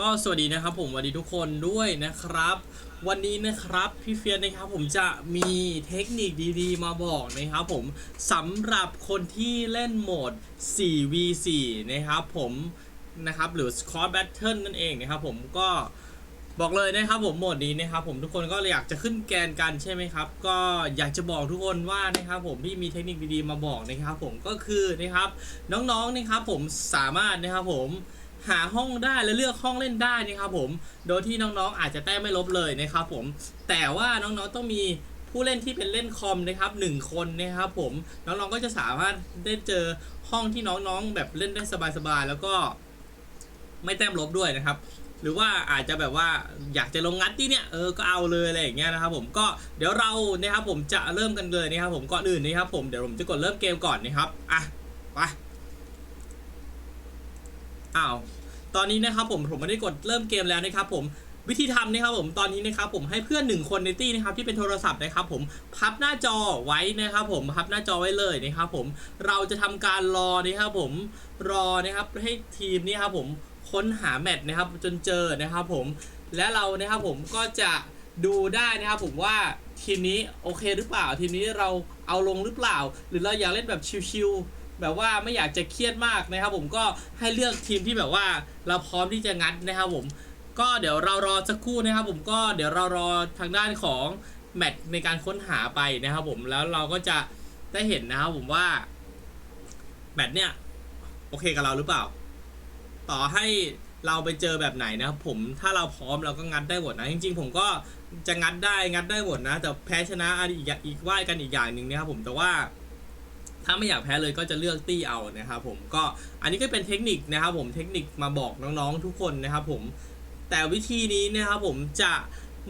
ก็สวัสดีนะครับผมสวัสดีทุกคนด้วยนะครับ วันนี้นะครับพี่เฟียสนะครับผมจะมีเทคนิคดีๆ มาบอกนะครับผมสำหรับคนที่เล่นโหมด 4v4 นะครับผมนะครับหรือ Squad Battle นั่นเองนะครับผมก็บอกเลยนะครับผมโหมดนี้นะครับผมทุกคนก็อยากจะขึ้นแกนกันใช่ไหมครับ ก็อยากจะบอกทุกคนว่านะครับผมที่มีเทคนิคดีๆมาบอกนะครับผมก็คือนะครับน้องๆนะครับผมสามารถนะครับผม หาห้องได้และเลือกห้องเล่นได้นะครับผม โดยที่น้องๆอาจจะแต้มไม่ลบเลยนะครับผม แต่ว่าน้องๆต้องมีผู้เล่นที่เป็นเล่นคอมนะครับหนึ่งคนนะครับผม น้องๆก็จะสามารถได้เจอห้องที่น้องๆ แบบเล่นได้สบายๆแล้วก็ไม่แต้มลบด้วยนะครับ หรือว่าอาจจะแบบว่าอยากจะลงงัดที่เนี่ยเออก็เอาเลยอะไรอย่างเงี้ยนะครับผมก็เดี๋ยวเรานะครับผมจะเริ่มกันเลยนะครับผมก่อนอื่นนะครับผมเดี๋ยวผมจะกดเริ่มเกมก่อนนะครับอะไปอ้าว ตอนนี้นะครับผมผมไม่ได้กดเริ่มเกมแล้วนะครับผมวิธีทำนะครับผมตอนนี้นะครับผมให้เพื่อนหนึ่งคนในตี้นะครับที่เป็นโทรศัพท์นะครับผมพับหน้าจอไว้นะครับผมพับหน้าจอไว้เลยนะครับผมเราจะทำการรอนะครับผมรอนะครับให้ทีมนี้ครับผมค้นหาแมตช์นะครับจนเจอนะครับผมและเรานะครับผมก็จะดูได้นะครับผมว่าทีมนี้โอเคหรือเปล่าทีมนี้เราเอาลงหรือเปล่า หรือเราอยากเล่นแบบชิวๆ แบบว่าไม่อยากจะเครียดมากนะครับ ผมก็ให้เลือกทีมที่แบบว่าเราพร้อมที่จะงัดนะครับผมก็เดี๋ยวเรารอสักครู่นะครับ ผมก็เดี๋ยวเรารอทางด้านของแมตช์ในการค้นหาไปนะครับ ผมแล้วเราก็จะได้เห็นนะครับผมว่าแมตช์เนี่ยโอเคกับเราหรือเปล่า ต่อให้เราไปเจอแบบไหนนะครับผมถ้าเราพร้อมเราก็งัดได้หมดนะ จริง ๆ ผมก็จะงัดได้งัดได้หมดนะ แต่แพ้ชนะอีกอีกว่ากันอีกอย่างหนึ่งนะครับผมแต่ว่า ถ้าไม่อยากแพ้เลยก็จะเลือกตี้เอานะครับผมก็อันนี้ก็เป็นเทคนิคนะครับผมเทคนิคมาบอกน้องๆทุกคนนะครับผมแต่วิธีนี้นะครับผมจะ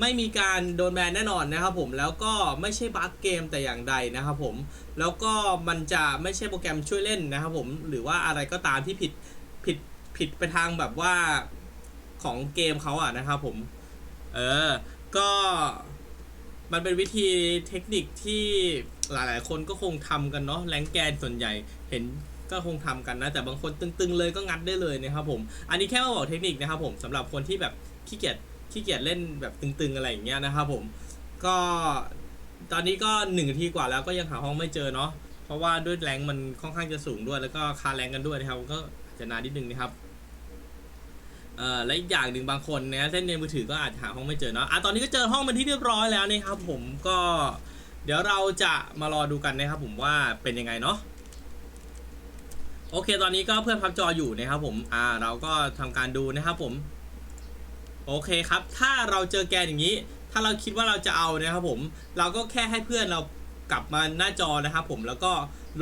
ไม่มีการโดนแบนแน่นอนนะครับผมแล้วก็ไม่ใช่บั๊กเกมแต่อย่างใดนะครับผมแล้วก็มันจะไม่ใช่โปรแกรมช่วยเล่นนะครับผมหรือว่าอะไรก็ตามที่ผิดผิดผิดไปทางแบบว่าของเกมเขาอะนะครับผมเออก็มันเป็นวิธีเทคนิคที่ หลายๆ คนก็คงทำกันเนาะแรงแกนส่วนใหญ่เห็นก็คงทำกันนะ แต่บางคนตึงๆเลยก็งัดได้เลยนะครับผม อันนี้แค่มาบอกเทคนิคนะครับผมสำหรับคนที่แบบขี้เกียจขี้เกียจเล่นแบบตึงๆอะไรอย่างเงี้ยนะครับผมก็ตอนนี้ก็หนึ่งนาทีกว่าแล้วก็ยังหาห้องไม่เจอเนาะเพราะว่าด้วยแรงมันค่อนข้างจะสูงด้วย แล้วก็คาแรงกันด้วยนะครับก็จะนานนิดนึงนะครับเอ่อและอีกอย่างหนึ่งบางคนนะเล่นในมือถือก็อาจจะหาห้องไม่เจอเนาะอะตอนนี้ก็เจอห้องเป็นที่เรียบร้อยแล้วนะครับผมก็ เดี๋ยวเราจะมารอดูกันนะครับผมว่าเป็นยังไงเนาะโอเคตอนนี้ก็เพื่อนพับจออยู่นะครับผมอ่าเราก็ทำการดูนะครับผม โอเคครับ ถ้าเราเจอแกนอย่างนี้ ถ้าเราคิดว่าเราจะเอานะครับผม เราก็แค่ให้เพื่อนเรากลับมาหน้าจอนะครับผมแล้วก็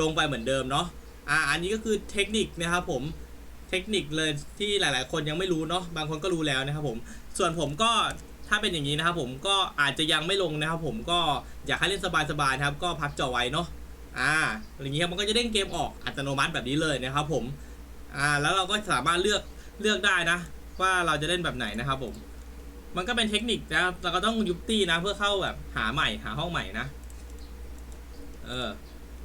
ลงไปเหมือนเดิมเนาะอ่าอันนี้ก็คือเทคนิคนะครับผมเทคนิคเลยที่หลาย ๆ คนยังไม่รู้เนาะบางคนก็รู้แล้วนะครับผม ส่วนผมก็ ถ้าเป็นอย่างนี้นะครับผมก็อาจจะยังไม่ลงนะครับผมก็อยากให้เล่นสบายๆนะครับ ก็พับจอไว้เนาะอ่าอย่างนี้ครับมันก็จะเด้งเกมออกอัตโนมัติแบบนี้เลยนะครับผมอ่าแล้วเราก็สามารถเลือกเลือกได้นะ ว่าเราจะเล่นแบบไหนนะครับผมมันก็เป็นเทคนิคนะครับเราก็ต้องยุบตี้นะ เพื่อเข้าแบบหาใหม่หาห้องใหม่นะเออ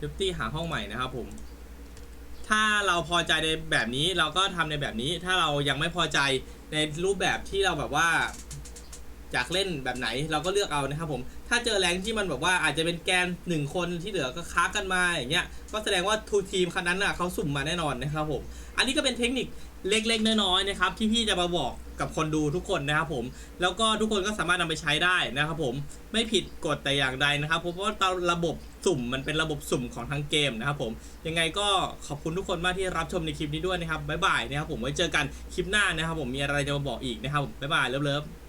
ยุบตี้หาห้องใหม่นะครับผม ถ้าเราพอใจในแบบนี้เราก็ทำในแบบนี้ ถ้าเรายังไม่พอใจในรูปแบบที่เราแบบว่า อยากเล่นแบบไหนเราก็เลือกเอานะครับผม ถ้าเจอแรงที่มันแบบว่าอาจจะเป็นแกนหนึ่งคนที่เหลือก็ค้ากันมาอย่างเงี้ย ก็แสดงว่าทูทีมคันนั้นน่ะเขาสุ่มมาแน่นอนนะครับผม อันนี้ก็เป็นเทคนิคเล็กๆ น้อยๆนะครับที่พี่จะมาบอกกับคนดูทุกคนนะครับผม แล้วก็ทุกคนก็สามารถนำไปใช้ได้นะครับผมไม่ผิดกฎแต่อย่างใดนะครับเพราะว่าระบบสุ่มมันเป็นระบบสุ่มของทางเกมนะครับผมยังไงก็ขอบคุณทุกคนมากที่รับชมในคลิปนี้ด้วยนะครับบ๊ายบายนะครับผมไว้เจอกันคลิปหน้านะครับผมมีอะไรจะมาบอกอีกนะครับผมบ๊ายบายเลิฟๆ